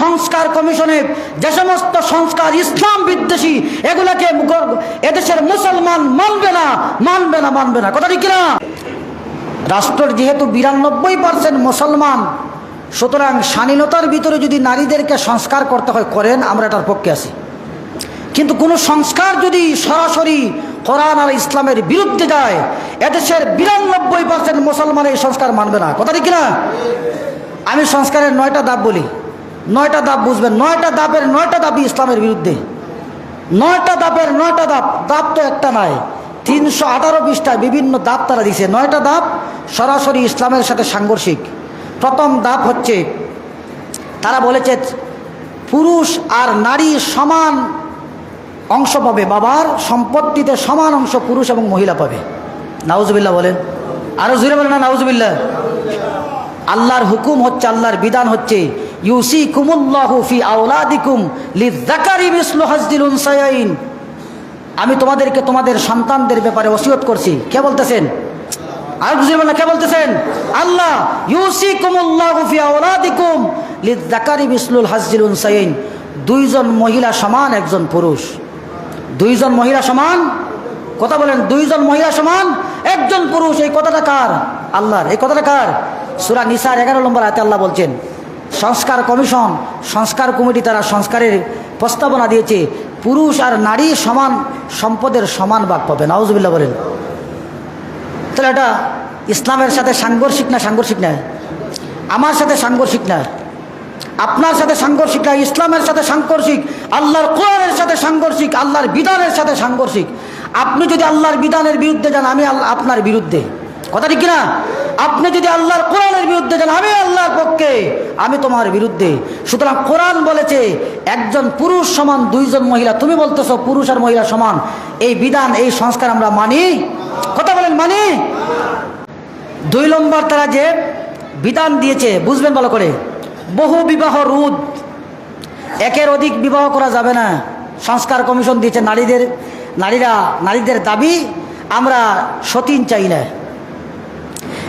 সংস্কার কমিশনে যে সমস্ত সংস্কার ইসলাম বিদ্বেষী, এগুলাকে এদেশের মুসলমান মানবে না মানবে না মানবে না। কথা ঠিক না রাষ্ট্রের যেহেতু বিরানব্বই পার্সেন্ট মুসলমান, সুতরাং স্বাধীনতার ভিতরে যদি নারীদেরকে সংস্কার করতে হয়, করেন, আমরা এটার পক্ষে আছি। কিন্তু কোনো সংস্কার যদি সরাসরি কোরআন আর ইসলামের বিরুদ্ধে যায়, এদেশের বিরানব্বই পার্সেন্ট মুসলমান এই সংস্কার মানবে না। কথা ঠিক না আমি সংস্কারের নয়টা দাব বলি। নয়টা দাপ বুঝবেন, নয়টা দাপের নয়টা দাবি ইসলামের বিরুদ্ধে। নয়টা দাপের নয়টা দাপ দাপ তো একটা নয় তিনশো আঠারো পৃষ্ঠায় বিভিন্ন দাপ তারা দিছে। নয়টা দাপ সরাসরি ইসলামের সাথে সাংঘর্ষিক। প্রথম দাপ হচ্ছে, তারা বলেছে, পুরুষ আর নারী সমান অংশ পাবে, বাবার সম্পত্তিতে সমান অংশ পুরুষ এবং মহিলা পাবে। নাউজবিল্লা বলেন। আরও জুড়ে বলেন না নাউজবিল্লা আল্লাহর হুকুম হচ্ছে, আল্লাহর বিধান হচ্ছে কুমুল্লাহু আমি তোমাদেরকে তোমাদের সন্তানদের ব্যাপারে ওসিয়ত করছি। কে বলতেছেন? কে বলতেছেন? আল্লাহ ইউসি কুমুল্লাহু মিসলুল দুইজন মহিলা সমান একজন পুরুষ। দুইজন মহিলা সমান? কথা বলেন, দুইজন মহিলা সমান, একজন পুরুষ। এই কথাটা কার? আল্লাহর। এই কথাটা কার? সুরা নিসার এগারো নম্বর আয়তে আল্লাহ বলছেন সংস্কার কমিশন, সংস্কার কমিটি তারা সংস্কারের প্রস্তাবনা দিয়েছে, পুরুষ আর নারী সমান সম্পদের সমান ভাগ পাবে। নাউজুবিল্লাহ বলেন। তাহলে এটা ইসলামের সাথে সাংঘর্ষিক না সাংঘর্ষিক না আমার সাথে সাংঘর্ষিক না। আপনার সাথে সাংঘর্ষিক না, ইসলামের সাথে সাংঘর্ষিক, আল্লাহর কোরআনের সাথে সাংঘর্ষিক, আল্লাহর বিধানের সাথে সাংঘর্ষিক। আপনি যদি আল্লাহর বিধানের বিরুদ্ধে যান, আমি আপনার বিরুদ্ধে। কথা ঠিক না আপনি যদি আল্লাহর কোরআনের আল্লাহর আমি তোমার বিরুদ্ধে। সুতরাং কোরআন বলেছে, একজন পুরুষ সমান দুইজন মহিলা। তুমি বলতেছো পুরুষ আর মহিলা সমান। এই বিধান, এই সংস্কার আমরা মানি? কথা বলেন, মানি? দুই নম্বর তারা যে বিধান দিয়েছে, বুঝবেন ভালো করে। বহু বিবাহ রোধ একের অধিক বিবাহ করা যাবে না। সংস্কার কমিশন দিয়েছে নারীদের, নারীরা, নারীদের দাবি, আমরা সতীন চাই না।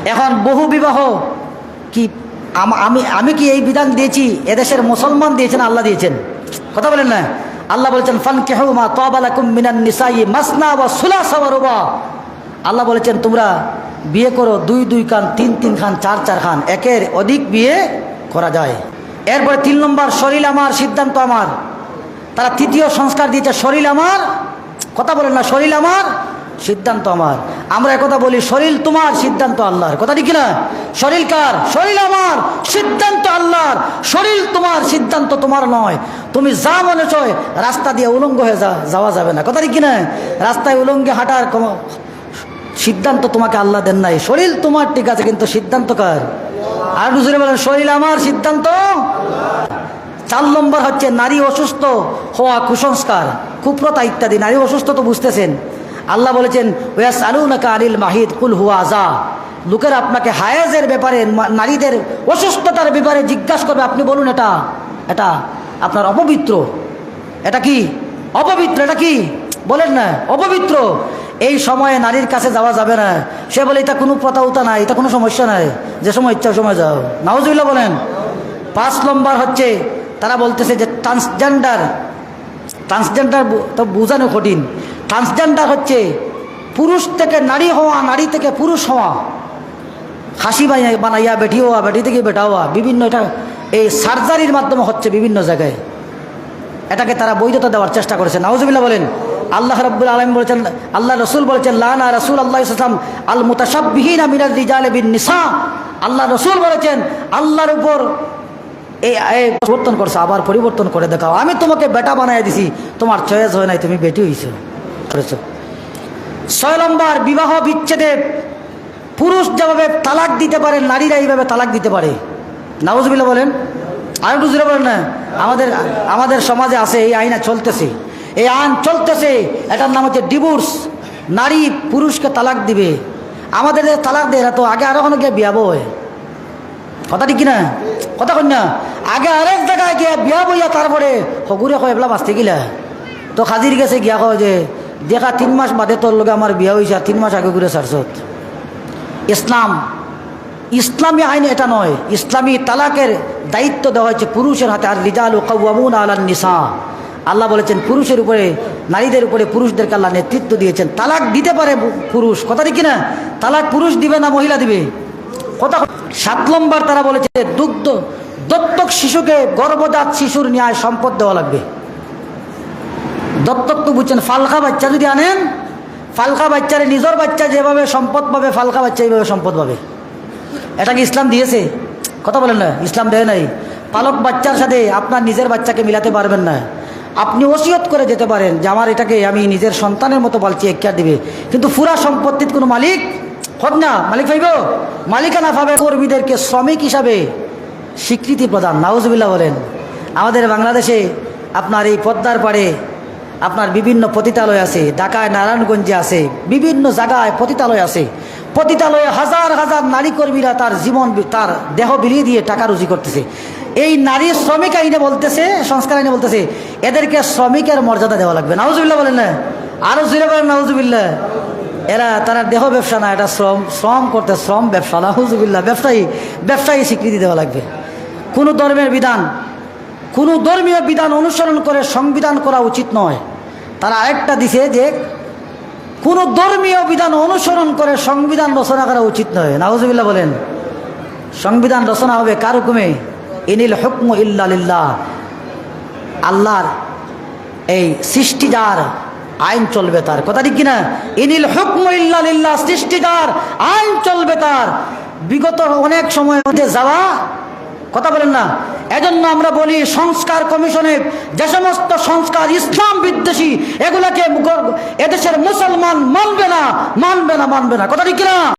এখন বহু বিবাহ কি আম- আমি কি এই বিধান দিয়েছি? এদেশের মুসলমান দিয়েছেন, আল্লাহ দিয়েছেন। কথা বলেন না। আল্লাহ বলেছেন ফান কেহুমা তবালাকুম মিনান নিসাই মাসনা বা ওয়া রুবা। আল্লাহ বলেছেন, তোমরা বিয়ে করো, দুই দুই খান, তিন তিন খান, চার চার খান। একের অধিক বিয়ে করা যায়। এরপরে তিন নম্বর, শরীর আমার, সিদ্ধান্ত আমার। তারা তৃতীয় সংস্কার দিয়েছে, শরীর আমার। কথা বলেন না, শরীর আমার। সিদ্ধান্ত আমার। আমরা একথা বলি, শরীর তোমার, সিদ্ধান্ত আল্লাহর। কথা ঠিক না শরীর কার? শরীর আমার, সিদ্ধান্ত আল্লাহর। শরীর তোমার, সিদ্ধান্ত তোমার নয়। তুমি যা মনে চয় রাস্তা দিয়ে উলঙ্গ হয়ে যা যাওয়া যাবে না। কথা ঠিক না রাস্তায় উলঙ্গে হাঁটার কোনো সিদ্ধান্ত তোমাকে আল্লাহ দেন নাই। শরীর তোমার, ঠিক আছে, কিন্তু সিদ্ধান্ত কার? আর বুঝলে বলেন, শরীর আমার, সিদ্ধান্ত? চার নম্বর হচ্ছে, নারী অসুস্থ হওয়া কুসংস্কার। কুপ্রতা ইত্যাদি। নারী অসুস্থ তো বুঝতেছেন। আল্লাহ বলেছেন ওয়াস আলু নাকা আনিল মাহিদ, কুল হুয়া আজা লোকের আপনাকে হায়াজের ব্যাপারে নারীদের অসুস্থতার ব্যাপারে জিজ্ঞাসা করবে। আপনি বলুন, এটা এটা আপনার অপবিত্র। এটা কি? অপবিত্র, এটা কি? বলেন না, অপবিত্র। এই সময়ে নারীর কাছে যাওয়া যাবে না। সে বলে, এটা কোনো প্রথা উতা নাই, এটা কোনো সমস্যা নাই। যে সময় ইচ্ছা সময় যাও। নাওজুল্লাহ বলেন। পাঁচ নম্বর হচ্ছে, তারা বলতেছে যে, ট্রান্সজেন্ডার ট্রান্সজেন্ডার তো বোঝানো কঠিন। ট্রান্সজেন্ডার হচ্ছে, পুরুষ থেকে নারী হওয়া, নারী থেকে পুরুষ হওয়া। হাসি বানাই- বানাইয়া বেটি হওয়া, বেটি থেকে বেটা হওয়া, বিভিন্ন এটা, এই সার্জারির মাধ্যমে হচ্ছে বিভিন্ন জায়গায়। এটাকে তারা বৈধতা দেওয়ার চেষ্টা করেছে। নাউজুবিল্লাহ বলেন, আল্লাহ রব্বুল আলম বলেছেন, আল্লাহ রসুল বলেছেন লানা রসুল আল্লাহ ইসলাম আল মুতাসাবিহীন আমিনাল রিজাল বিন নিসা আল্লাহ রসুল বলেছেন, আল্লাহর উপর এই পরিবর্তন করছে, আবার পরিবর্তন করে দেখাও। আমি তোমাকে বেটা বানাই দিছি, তোমার চয়েস হয় নাই, তুমি বেটি হয়েছো করেছ। ছয় বিবাহ বিচ্ছেদে পুরুষ যেভাবে তালাক দিতে পারে, নারীরা এইভাবে তালাক দিতে পারে। নাউজবিল্লা বলেন। আর বুঝতে পারেন না, আমাদের আমাদের সমাজে আছে, এই আইনা চলতেছে। এই আইন চলতেছে, এটার নাম হচ্ছে ডিভোর্স। নারী পুরুষকে তালাক দিবে। আমাদের যে তালাক দেয়, এরা তো আগে আরও অনেকে বিয়া বয়। কথা ঠিক কিনা? কথা কন না? আগে আরেক জায়গায় গিয়া বিয়া বইয়া তারপরে হগুরে কয়, এবলা বাঁচতে গিলা? তো খাজির গেছে, গিয়া কয় যে দেখা তিন মাস বাদে তোর লগে আমার বিয়া হয়েছে তিন মাস আগে ঘুরে সারছত ইসলাম, ইসলামী আইন এটা নয়। ইসলামী তালাকের দায়িত্ব দেওয়া হয়েছে পুরুষের হাতে। আর রিজাল কাউয়ামুন আলান নিসা। আল্লাহ বলেছেন, পুরুষের উপরে, নারীদের উপরে পুরুষদেরকে আল্লাহ নেতৃত্ব দিয়েছেন। তালাক দিতে পারে পুরুষ। কথা ঠিক না তালাক পুরুষ দিবে না মহিলা দিবে? কথা সাত নম্বর তারা বলেছে, দুগ্ধ, দত্তক শিশুকে গর্ভজাত শিশুর ন্যায় সম্পদ দেওয়া লাগবে। দত্তক তো বুঝছেন? ফালকা বাচ্চা যদি আনেন, ফালকা বাচ্চারে নিজের বাচ্চা যেভাবে সম্পদ পাবে, ফালকা বাচ্চা এইভাবে সম্পদ পাবে। এটা কি ইসলাম দিয়েছে? কথা বলেন না, ইসলাম দেয় নাই। পালক বাচ্চার সাথে আপনার নিজের বাচ্চাকে মিলাতে পারবেন না। আপনি ওসিয়ত করে যেতে পারেন যে আমার এটাকে আমি নিজের সন্তানের মতো বলছি কেয়ার দিবে। কিন্তু ফুরা সম্পত্তির কোনো মালিক? হোক না, মালিক পাইব মালিকানা পাবে কর্মীদেরকে শ্রমিক হিসাবে স্বীকৃতি প্রদান নাউজবিল্লা বলেন। আমাদের বাংলাদেশে আপনার এই পদ্মার পাড়ে আপনার বিভিন্ন পতিতালয় আছে, ঢাকায়, নারায়ণগঞ্জে আছে, বিভিন্ন জায়গায় পতিতালয় আছে। পতিতালয়ে হাজার হাজার নারী কর্মীরা তার জীবন, তার দেহ বিলিয়ে দিয়ে টাকা রুজি করতেছে। এই নারী শ্রমিক আইনে বলতেছে, সংস্কার আইনে বলতেছে, এদেরকে শ্রমিকের মর্যাদা দেওয়া লাগবে। নাউজুবিল্লাহ বলেন না। আরও জুড়ে বলেন, নাউজুবিল্লাহ। এরা তারা দেহ ব্যবসা না, এটা শ্রম শ্রম করতে শ্রম ব্যবসা, নাউজুবিল্লাহ। ব্যবসায়ী ব্যবসায়ী স্বীকৃতি দেওয়া লাগবে। কোনো ধর্মের বিধান, কোনো ধর্মীয় বিধান অনুসরণ করে সংবিধান করা উচিত নয়। তারা আরেকটা দিছে যে কোনো ধর্মীয় বিধান অনুসরণ করে সংবিধান রচনা করা উচিত নয়। নাউজুবিল্লাহ বলেন, সংবিধান রচনা হবে কার হুকুমে? ইনিল হুকম ইল্লালিল্লাহ আল্লাহর এই সৃষ্টিদার আইন চলবে তার। কথা ঠিক কিনা? ইনিল হুকম ইল্লালিল্লাহ সৃষ্টিদার আইন চলবে তার। বিগত অনেক সময় মধ্যে যাওয়া কথা বলেন না। এজন্য আমরা বলি সংস্কার কমিশনে যে সমস্ত সংস্কার ইসলাম বিদ্বেষী, এগুলাকে এদেশের মুসলমান মানবে না মানবে না মানবে না। কথা ঠিক কিনা?